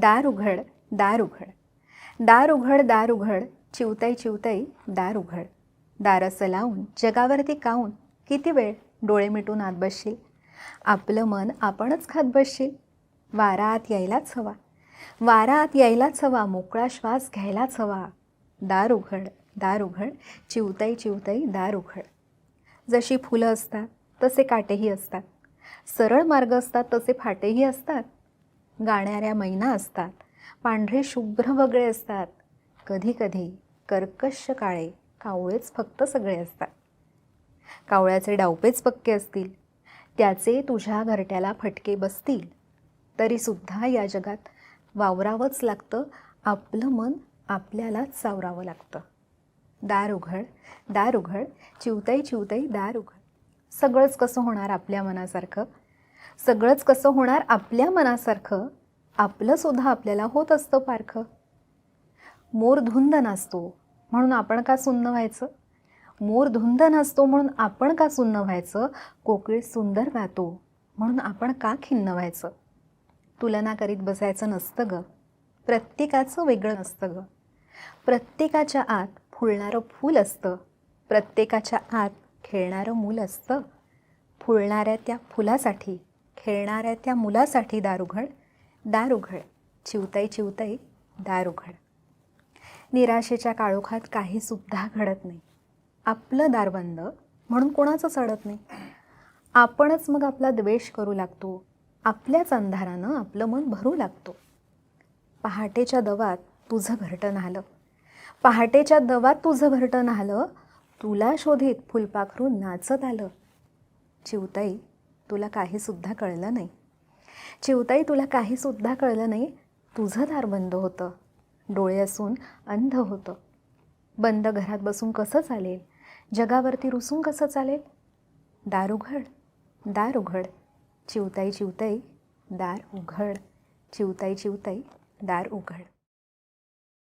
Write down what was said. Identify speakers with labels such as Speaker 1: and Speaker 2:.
Speaker 1: दार उघड दार उघड दार उघड दार उघड चिवताई चिवतई दार उघड दार असं लावून जगावरती काऊन किती वेळ डोळे मिटून आत बसशील? आपलं मन आपणच खात बसशील. वारा आत यायलाच हवा. वारा आत यायलाच हवा. मोकळा श्वास घ्यायलाच हवा. दार उघड दार उघड चिवताई चिवतई दार उघड जशी फुलं असतात तसे काटेही असतात. सरळ मार्ग असतात तसे फाटेही असतात. गाणाऱ्या मैना असतात. पांढरे शुभ्र वगळे असतात. कधी कधी कर्कश काळे कावळेच फक्त सगळे असतात. कावळ्याचे डावपेच पक्के असतील. त्याचे तुझ्या घरट्याला फटके बसतील. तरीसुद्धा या जगात वावरावंच लागतं. आपलं मन आपल्यालाच सावरावं लागतं. दार उघड दार उघड चिवताई चिवताई दार उघड. सगळंच कसं होणार आपल्या मनासारखं? सगळंच कसं होणार आपल्या मनासारखं? आपलंसुद्धा आपल्याला होत असतं पारखं. मोर धुंद नसतो म्हणून आपण का सुन्न व्हायचं? मोर धुंद नसतो म्हणून आपण का सुन्न व्हायचं? कोकिळ सुंदर गातो म्हणून आपण का खिन्न व्हायचं? तुलना करीत बसायचं नसतं गं. प्रत्येकाचं वेगळं नसतं गं. प्रत्येकाच्या आत फुलणारं फूल असतं. प्रत्येकाच्या आत खेळणारं मूल असतं. फुलणाऱ्या त्या फुलासाठी खेळणाऱ्या त्या मुलासाठी दार उघड दार उघड. चिवताई चिवताई दार उघड. निराशेच्या काळोखात काहीसुद्धा घडत नाही. आपलं दार बंद म्हणून कोणाचंच अडत नाही. आपणच मग आपला द्वेष करू लागतो. आपल्याच अंधारानं आपलं मन भरू लागतो. पहाटेच्या दवात तुझं घरटं आलं पहाटेच्या दवात तुझं घरटं आलं तुला शोधित फुलपाखरू नाचत आलं. चिवताई तुला काहीसुद्धा कळलं नाही. चिवताई तुला काहीसुद्धा कळलं नाही? तुझं दार बंद होतं. डोळे असून अंध होतं. बंद घरात बसून कसं चालेल? जगावरती रुसून कसं चालेल? दार उघड दार उघड. चिवताई चिवताई दार उघड. चिवताई चिवताई दार उघड.